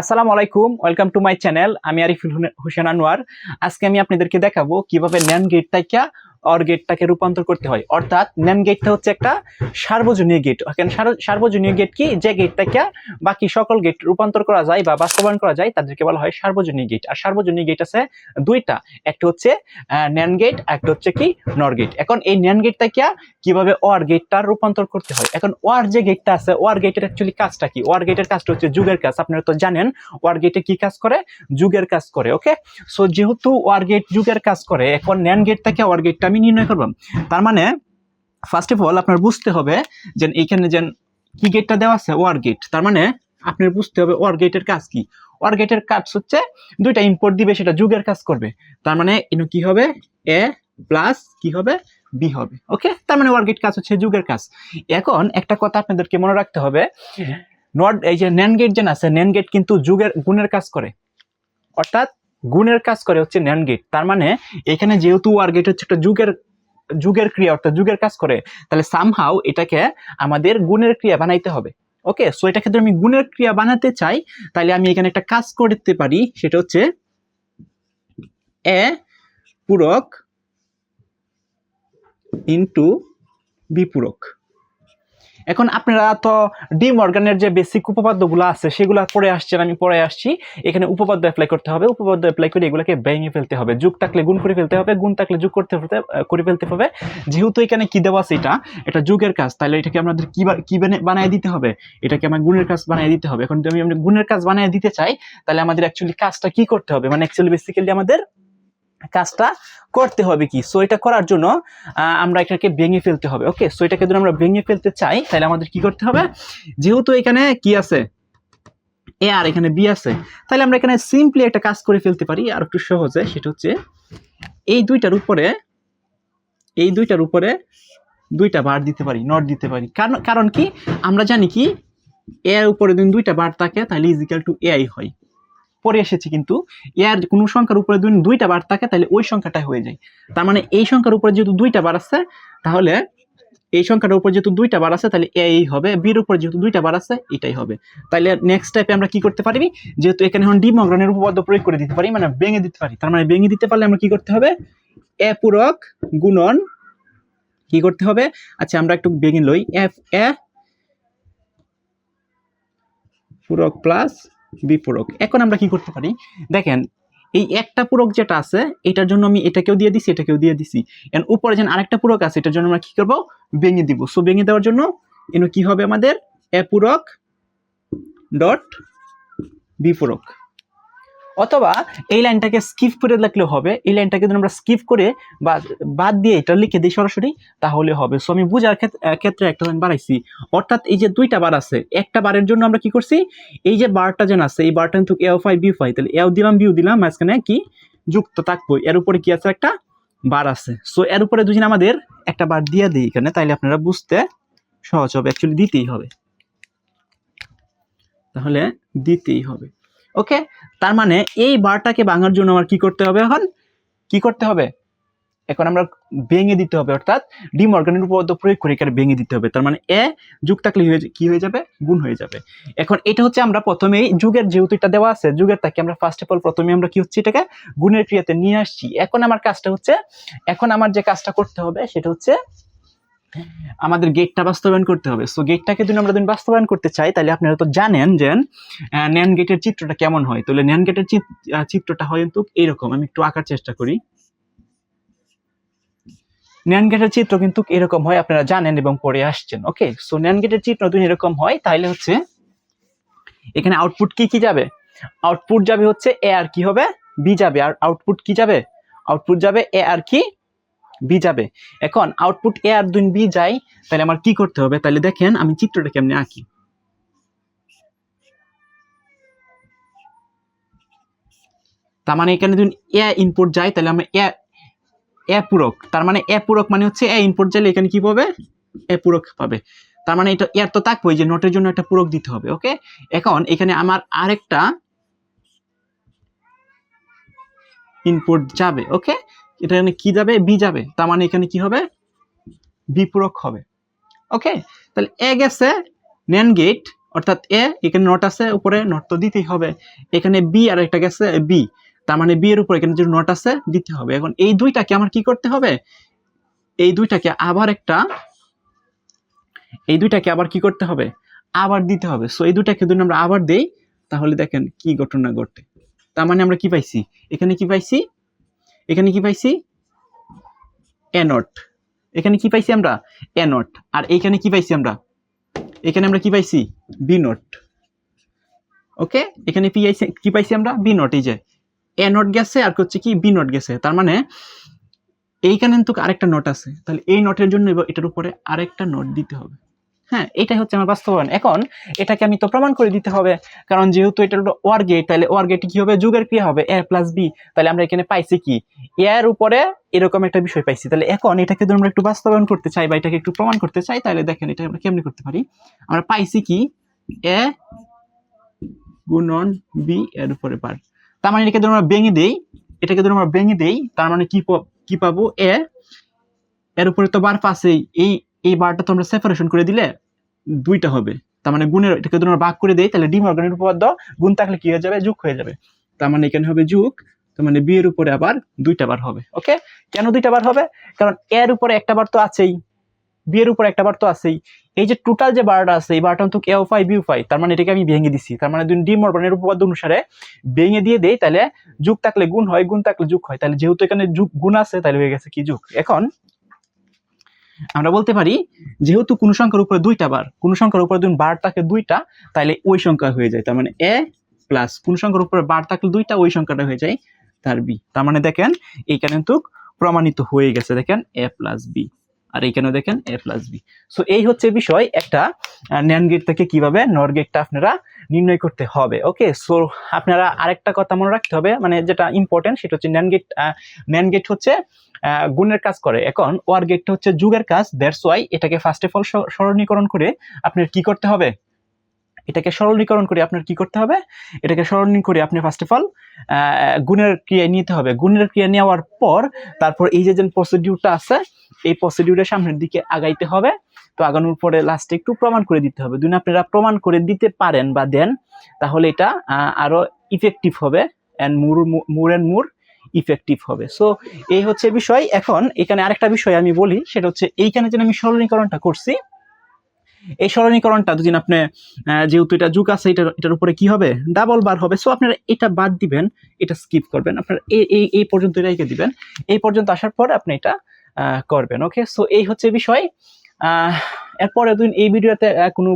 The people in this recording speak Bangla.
আসসালামু আলাইকুম, ওয়েলকাম টু মাই চ্যানেল। আমি আরিফুল হুসেন আনোয়ার। আজকে আমি আপনাদেরকে দেখাবো কীভাবে ন্যান গেট থেকে অর গেটটাকে রূপান্তর করতে হয়। অর্থাৎ ন্যান গেটটা হচ্ছে একটা সার্বজনীয় গেট সার্বজনীয় গেট কি? যে গেট থেকে বাকি সকল গেট রূপান্তর করা যায় বা বাস্তবায়ন করা যায়, তাদেরকে বলা হয় সার্বজনীয় গেট আর সার্বজনীয় গেট আছে দুইটা। একটা হচ্ছে ন্যান গেট একটা হচ্ছে কি? নর গেট এখন এই ন্যান গেট থেকে কীভাবে ওয়ার গেটটা রূপান্তর করতে হয়? এখন ওয়ার যে গেটটা আছে ওয়ার গেটের অ্যাকচুয়ালি কাজটা কি? ওয়ার গেটের কাজটা হচ্ছে যুগের কাজ। আপনারা তো জানেন ওয়ার গেটে কি কাজ করে? যুগের কাজ করে ওকে সো যেহেতু ওয়ার গেট যুগের কাজ করে, এখন ন্যান গেট থেকে ওয়ার গেটটা আমি নির্ণয় করব তার মানে ফার্স্ট অফ অল আপনার বুঝতে হবে যে এইখানে যে কি গেটটা দেওয়া আছে ওয়ার গেট তার মানে আপনার বুঝতে হবে ওয়ার গেটের কাজ কি। ওয়ার গেটের কাজ হচ্ছে দুইটা ইম্পোর্ট দিবে সেটা যুগের কাজ করবে। তার মানে ইনো কি হবে? এ প্লাস কি হবে? বি হবে। ওকে তার মানে ওয়ার গেট কাজ হচ্ছে যুগের কাজ। এখন একটা কথা আপনাদেরকে মনে রাখতে হবে। নট এই যে ন্যান গেট যেন আছে ন্যান গেট কিন্তু যুগের গুণের কাজ করে। অর্থাৎ গুণের কাজ করে হচ্ছে ন্যান গেট তার মানে এখানে যেহেতু ওয়ার গেট হচ্ছে একটা যুগের যুগের ক্রিয়া অর্থাৎ যুগের কাজ করে, তাহলে সামহাও এটাকে আমাদের গুণের ক্রিয়া বানাইতে হবে। ওকে সো এটা ক্ষেত্রে আমি গুণের ক্রিয়া বানাতে চাই, তাহলে আমি এখানে একটা কাজ করতে পারি, সেটা হচ্ছে এ পূরক ইন্টু বিপূরক এখন আপনারা তো ডি মর্গানের যে বেসিক উপপাদ্যগুলো আছে, সেগুলো পড়ে আসছেন, আমি পড়ে আসছি। এখানে উপপাদ্য অ্যাপ্লাই করতে হবে, উপপাদ্য অ্যাপ্লাই করে এগুলোকে ভেঙে ফেলতে হবে। যুগ থাকলে গুণ করে ফেলতে হবে, গুণ থাকলে যুগ করতে করে ফেলতে হবে। যেহেতু এখানে কি দেওয়া আছে এটা? এটা যুগের কাজ তাহলে এটাকে আমাদের কি কি বানিয়ে দিতে হবে? এটাকে আমার গুণের কাজ বানিয়ে দিতে হবে। এখন যদি আমি গুণের কাজ বানিয়ে দিতে চাই তাহলে আমাদের অ্যাকচুয়ালি কাজটা কি করতে হবে? মানে অ্যাকচুয়ালি বেসিক্যালি আমাদের কাজটা করতে হবে কি? সো এটা করার জন্য আমরা এটাকে ভেঙে ফেলতে হবে ওকে সো এটাকে যদি আমরা ভেঙে ফেলতে চাই, তাহলে আমাদের কি করতে হবে? যেহেতু এখানে কি আছে? এ আর এখানে বি আছে, তাহলে আমরা এখানে সিম্পলি একটা কাজ করে ফেলতে পারি, আর একটু সহজে, সেটা হচ্ছে, এই দুইটার উপরে, এই দুইটার উপরে দুইটা বার দিতে পারি নট দিতে পারি। কারণ কারণ কি? আমরা জানি কি এর উপরে যদি দুইটা বার থাকে, তাহলে ইজিক্যাল টু এআই হয়। পরে এসেছি কিন্তু, এর কোনো সংখ্যার উপরে যদি দুইটা বার থাকে, তাহলে ওই সংখ্যাটাই হয়ে যায়। তার মানে এই সংখ্যার উপরে যেহেতু দুইটা বার আছে, তাহলে এই সংখ্যাটার উপর যেহেতু দুইটা বার আছে, তাহলে এই হবে বির উপর যেহেতু দুইটা বার আছে, এটাই হবে। তাহলে নেক্সট টাইপে আমরা কি করতে পারি? যেহেতু এখানে এখন ডিমগ্রনের উপপাদ্য প্রয়োগ করে দিতে পারি মানে ভেঙে দিতে পারি। তার মানে ভেঙে দিতে পারলে আমরা কি করতে হবে? এ পূরক গুণন কি করতে হবে? আচ্ছা আমরা একটু ভেঙে লই। এফ এ পূরক প্লাস বিপূরক। এখন আমরা কি করতে পারি? দেখেন, এই একটা পূরক যেটা আছে, এটার জন্য আমি এটাকেও দিয়ে দিছি, এটাকেও দিয়ে দিছি। এন্ড উপরে যেন আরেকটা পূরক আছে, এটার জন্য আমরা কি করব? ভেঙে দিব। সো ভেঙে দেওয়ার জন্য এন কি হবে আমাদের? এ পূরক ডট বি পূরক অথবা এই লাইনটাকে স্কিপ করে লিখলেও হবে। এই লাইনটাকে যদি আমরা স্কিপ করে বা বাদ দিয়ে এটা লিখে দিই সরাসরি, তাহলে হবে। সো আমি বুঝার ক্ষেত- ক্ষেত্রে একটা লাইন বাড়াইছি অর্থাৎ এই যে দুইটা বার আছে, একটা বারের জন্য আমরা কি করছি? এই যে বারটা যেন আছে, এই বারটা কিন্তু এও ফাই বিউ ফাই তাহলে এও দিলাম বিউ দিলাম, মাঝখানে কি? যুক্ত থাকব। এর উপরে কি আছে? একটা বার আছে। সো এর উপরে দুজন আমাদের একটা বার দিয়ে দিই এখানে, তাইলে আপনারা বুঝতে সহজ হবে। অ্যাকচুয়ালি দিতেই হবে। তাহলে দিতেই হবে। ওকে তার মানে এই বারটাকে ভাঙার জন্য আমার কি করতে হবে এখন? কি করতে হবে? এখন আমরা ভেঙে দিতে হবে, অর্থাৎ ডিমর্গানের উপপাদ্য প্রয়োগ করে এখানে ভেঙে দিতে হবে। তার মানে এ যুগ থাকলে হয়ে কি হয়ে যাবে? গুণ হয়ে যাবে। এখন এটা হচ্ছে আমরা প্রথমেই যুগের যেহেতু এটা দেওয়া আছে, যুগের তাকে আমরা ফার্স্ট অফ অল প্রথমে আমরা কি হচ্ছে এটাকে গুণের ক্রিয়াতে নিয়ে আসছি। এখন আমার কাজটা হচ্ছে, এখন আমার যে কাজটা করতে হবে সেটা হচ্ছে আমাদের গেটটা বাস্তবায়ন করতে হবে। সো গেটটাকে যদি আমরা যদি বাস্তবায়ন করতে চাই, তাহলে আপনারা তো জানেন যে ন্যান গেটের চিত্রটা কেমন হয়। তাহলে ন্যান গেটের চিত্রটা হয় কিন্তু এরকম। আমি একটু আঁকার চেষ্টা করি। ন্যান গেটের চিত্র কিন্তু এরকম হয়, আপনারা জানেন এবং পড়ে আসছেন। ওকে সো ন্যান গেটের চিত্র যদি এরকম হয়, তাহলে হচ্ছে এখানে আউটপুট কি কি যাবে? আউটপুট যাবে হচ্ছে এ আর কি হবে? বি যাবে। আর আউটপুট কি যাবে? আউটপুট যাবে এ আর কি বি যাবে। এখন আউটপুট এ আর দুই বি যায়, তাহলে আমার কি করতে হবে? তাহলে দেখেন, আমি চিত্রটা কেমনে আঁকি? তার মানে এখানে যদি এ ইনপুট যায়, তাহলে আমরা এ এ পূরক। তার মানে এ পূরক মানে হচ্ছে এ ইনপুট যাইলে এখানে কি পাবে? এ পূরক পাবে। তার মানে এটা, এর তো থাকবোই যে নোটের জন্য একটা পূরক দিতে হবে ওকে এখন এখানে আমার আরেকটা ইনপুট যাবে ওকে এটা এখানে কি যাবে? বি যাবে। তার মানে এখানে কি হবে? বি পূরক হবে। ওকে তাহলে এ গেছে ন্যান গেট অর্থাৎ এ এখানে নট আছে, উপরে নট তো দিতেই হবে। এখানে বি আর একটা গেছে বি তার মানে বি এর উপরে এখানে যে নট আছে, দিতে হবে। এখন এই দুইটাকে আমার কি করতে হবে? এই দুইটাকে আবার একটা, এই দুইটাকে আবার কি করতে হবে? আবার দিতে হবে। সো এই দুইটাকে যদি আমরা আবার দেই, তাহলে দেখেন কি ঘটনা ঘটে। তার মানে আমরা কি পাইছি? এখানে কি পাইছি? এখানে কি পাইছি? এ নট এখানে কি পাইছি আমরা? এ নট আর এইখানে কি পাইছি আমরা? এখানে আমরা কি পাইছি? বি নট ওকে এখানে পি আইছি কি পাইছি আমরা? বি নট এই যে। এ গেছে আর হচ্ছে কি বি নট গেছে। তার মানে এইখানে তো আরেকটা নোট আছে। তাহলে এই নোটের জন্য এটার উপরে আরেকটা নোট দিতে হবে। হ্যাঁ এটাই হচ্ছে আমার বাস্তবায়ন। এখন এটাকে আমি তো প্রমাণ করে দিতে হবে, কারণ যেহেতু এটা ওয়ার গেট তাহলে ওয়ার গেটে কি হবে? যুগের ক্রিয়া হবে এ প্লাস বি তাহলে আমরা এখানে পাইছি কি? এর উপরে এরকম একটা বিষয় পাইছি। তাহলে এখন এটাকে যদি আমরা একটু বাস্তবায়ন করতে চাই বা এটাকে একটু প্রমাণ করতে চাই, তাহলে দেখেন এটা আমরা কেমনি করতে পারি? আমরা পাইছি কি? এ গুণন বি এর উপরে বার তার মানে এটাকে যদি আমরা ভেঙে দেই, এটাকে যদি আমরা ভেঙে দেই, তার মানে কি কি পাবো? এ এর উপরে তো বার পাশেই এই এই বারটা তোমরা সেপারেশন করে দিলে দুইটা হবে। তার মানে গুণের, এটাকে আমরা ভাগ করে দেই, তাহলে ডি মর্গানের উপপাদ্য, গুণ থাকলে কি হয়ে যাবে? যোগ হয়ে যাবে। তার মানে এখানে হবে যোগ, তার মানে বি এর উপরে আবার দুইটা বার হবে ওকে কেন দুইটা বার হবে? কারণ এর উপরে একটা বার তো আছেই বি এর উপরে একটা বার তো আছেই। এই যে টোটাল যে বারটা আছে, এই বারটা তো এও ফাই বিউ ফাই তার মানে এটাকে আমি ভেঙে দিছি। তার মানে ডি মর্গানের উপপাদ্য অনুসারে ভেঙে দিয়ে দেই, তাহলে যুগ থাকলে গুণ হয়, গুণ থাকলে যুগ হয়। তাহলে যেহেতু এখানে যুগ, গুণ আছে, তাহলে হয়ে গেছে কি যুগ? এখন আমরা বলতে পারি, যেহেতু কোন সংখ্যার উপরে দুইটা বার, কোন সংখ্যার উপরে দুই বার থাকে দুইটা তাহলে ওই সংখ্যা হয়ে যায়। তার মানে এ প্লাস কোন সংখ্যার উপরে বার থাকলে দুইটা, ওই সংখ্যাটা হয়ে যায় তার বি তার মানে দেখেন এইখানে কিন্তু প্রমাণিত হয়ে গেছে। দেখেন এ প্লাস বি আর এইখানেও দেখেন এ প্লাস বি সো এই হচ্ছে বিষয় একটা ন্যান গেট থেকে কীভাবে নর গেটটা আপনারা নির্ণয় করতে হবে ওকে সো আপনারা আরেকটা কথা মনে রাখতে হবে মানে যেটা ইম্পর্টেন্ট সেটা হচ্ছে ন্যান গেট ন্যান গেট হচ্ছে গুণের কাজ করে। এখন ওয়ার গেটটা হচ্ছে যুগের কাজ দ্যাটস ওয়াই এটাকে ফার্স্ট অফ অল সরলীকরণ করে আপনার কি করতে হবে? এটাকে সরলীকরণ করে আপনার কি করতে হবে? এটাকে সরলীকরণ করে আপনি ফার্স্ট অফ অল গুণের ক্রিয়া নিতে হবে। গুণের ক্রিয়া নেওয়ার পর তারপর এই যে যে প্রসিডিউরটা আছে এই প্রসিডিউরের সামনের দিকে আগাইতে হবে। তো আগানোর পরে লাস্টে একটু প্রমাণ করে দিতে হবে। যদি আপনারা প্রমাণ করে দিতে পারেন বা দেন তাহলে এটা আহ, আরও ইফেক্টিভ হবে and more more and more effective হবে। সো এই হচ্ছে বিষয়। এখন এখানে আরেকটা বিষয় আমি বলি সেটা হচ্ছে এইখানে যে আমি সরলীকরণটা করছি এই সরলীকরণটা যদি আপনি যেহেতু এটা যুগ আছে এটার এটার উপরে কি হবে? ডাবল বার হবে। সো আপনারা এটা বাদ দিবেন এটা স্কিপ করবেন। আপনারা এই এই পর্যন্ত রেখে দিবেন। এই পর্যন্ত আসার পর আপনি এটা করবেন ওকে সো এই হচ্ছে বিষয়। এরপরে দিন এই ভিডিওতে কোনো